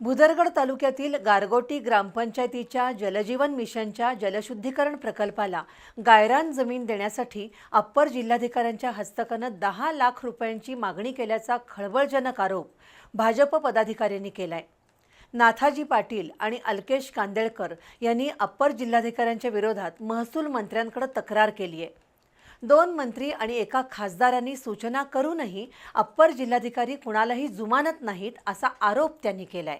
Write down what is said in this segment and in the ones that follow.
भुदरगड तालुक्यातील गारगोटी ग्रामपंचायतीच्या जलजीवन मिशनच्या जलशुद्धीकरण प्रकल्पाला गायरान जमीन देण्यासाठी अप्पर जिल्हाधिकाऱ्यांच्या हस्तकानं दहा लाख रुपयांची मागणी केल्याचा खळबळजनक आरोप भाजप पदाधिकाऱ्यांनी केलाय. नाथाजी पाटील आणि अल्केश कांदेळकर यांनी अप्पर जिल्हाधिकाऱ्यांच्या विरोधात महसूल मंत्र्यांकडे तक्रार केली आहे दोन मंत्री आणि एका खासदारांनी सूचना करूनही अप्पर जिल्हाधिकारी कुणालाही जुमानत नाहीत असा आरोप त्यांनी केलाय.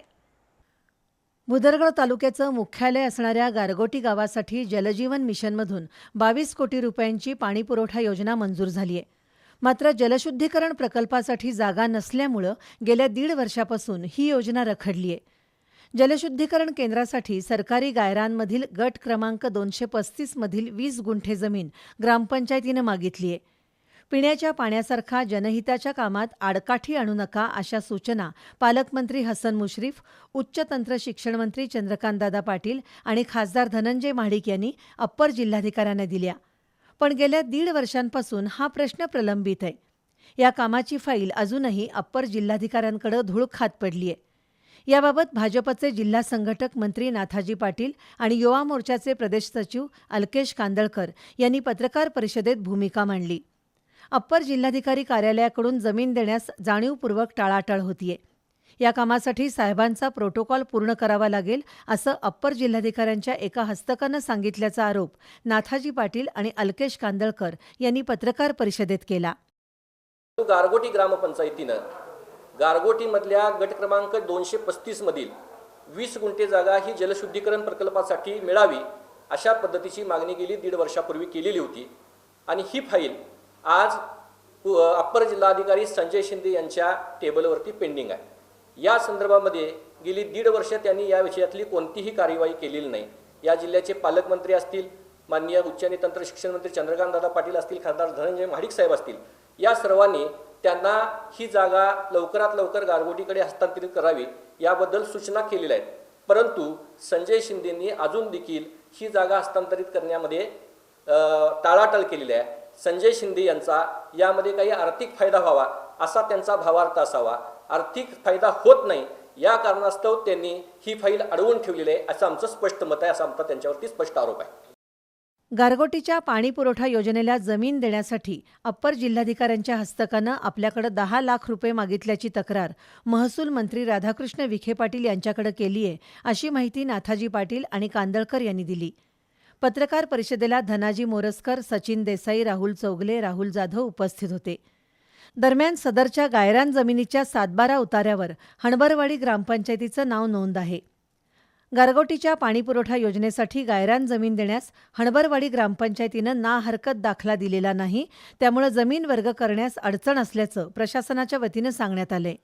भुदरगड तालुक्याचं मुख्यालय असणाऱ्या गारगोटी गावासाठी जलजीवन मिशनमधून बावीस कोटी रुपयांची पाणीपुरवठा योजना मंजूर झाली आहे मात्र जलशुद्धीकरण प्रकल्पासाठी जागा नसल्यामुळं गेल्या दीड वर्षापासून ही योजना रखडली आहे जलशुद्धीकरण केंद्रासाठी सरकारी गायरांमधील गट क्रमांक दोनशे पस्तीसमधील वीस गुंठे जमीन ग्रामपंचायतीनं मागितली आहे. पिण्याच्या पाण्यासारखा जनहिताच्या कामात आडकाठी आणू नका अशा सूचना पालकमंत्री हसन मुश्रीफ उच्च तंत्र शिक्षण मंत्री चंद्रकांतदादा पाटील आणि खासदार धनंजय महाडिक यांनी अप्पर जिल्हाधिकाऱ्यांना दिल्या. पण गेल्या दीड वर्षांपासून हा प्रश्न प्रलंबित आहे. या कामाची फाईल अजूनही अप्पर जिल्हाधिकाऱ्यांकडे धूळ खात पडली आहे याबाबत भाजपचे जिल्हा संघटक मंत्री नाथाजी पाटील आणि युवा मोर्चाचे प्रदेश सचिव अल्केश कांदळकर यांनी पत्रकार परिषदेत भूमिका मांडली. अप्पर जिल्हाधिकारी कार्यालयाकडून जमीन देण्यास जाणीवपूर्वक टाळाटाळ होतीये. या कामासाठी साहेबांचा प्रोटोकॉल पूर्ण करावा लागेल असं अप्पर जिल्हाधिकाऱ्यांच्या एका हस्तकानं सांगितल्याचा आरोप नाथाजी पाटील आणि अल्केश कांदळकर यांनी पत्रकार परिषदेत केला. गारगोटी ग्रामपंचायतीनं गारगोटीमधल्या गट क्रमांक दोनशे पस्तीसमधील वीस गुंठे जागा ही जलशुद्धीकरण प्रकल्पासाठी मिळावी अशा पद्धतीची मागणी गेली दीड वर्षापूर्वी केलेली होती. आणि ही फाईल आज अप्पर जिल्हाधिकारी संजय शिंदे यांच्या टेबलवरती पेंडिंग आहे. या संदर्भामध्ये गेली दीड वर्ष त्यांनी या विषयातली कोणतीही कार्यवाही केलेली नाही. या जिल्ह्याचे पालकमंत्री असतील माननीय उच्च आणि तंत्र शिक्षण मंत्री चंद्रकांत दादा पाटील असतील खासदार धनंजय महाडिक साहेब असतील या सर्वांनी त्यांना ही जागा लवकरात लवकर गारगोटीकडे हस्तांतरित करावी याबद्दल सूचना केलेल्या आहेत. परंतु संजय शिंदेंनी अजून देखील ही जागा हस्तांतरित करण्यामध्ये टाळाटाळ केलेली आहे. संजय शिंदे यांचा यामध्ये काही आर्थिक फायदा व्हावा असा त्यांचा भावार्थ असावा. आर्थिक फायदा होत नाही या कारणास्तव त्यांनी ही फाईल अडवून ठेवलेली आहे असं आमचं स्पष्ट मत आहे असा आमचा त्यांच्यावरती स्पष्ट आरोप आहे. गारगोटीच्या पाणीपुरवठा योजनेला जमीन देण्यासाठी अप्पर जिल्हाधिकाऱ्यांच्या हस्तकानं आपल्याकडे दहा लाख रुपये मागितल्याची तक्रार महसूल मंत्री राधाकृष्ण विखे पाटील यांच्याकडे केली आहे अशी माहिती नाथाजी पाटील आणि कांदळकर यांनी दिली. पत्रकार परिषदेला धनाजी मोरसकर सचिन देसाई राहुल चौगले राहुल जाधव उपस्थित होते. दरम्यान सदरच्या गायरान जमिनीच्या सातबारा उताऱ्यावर हणबरवाडी ग्रामपंचायतीचं नाव नोंद आहे. गारगोटीच्या पाणीपुरवठा योजनेसाठी गायरान जमीन देण्यास हणबरवाडी ग्रामपंचायतीनं ना हरकत दाखला दिलेला नाही त्यामुळे जमीन वर्ग करण्यास अडचण असल्याचं प्रशासनाच्या वतीनं सांगण्यात आलंय.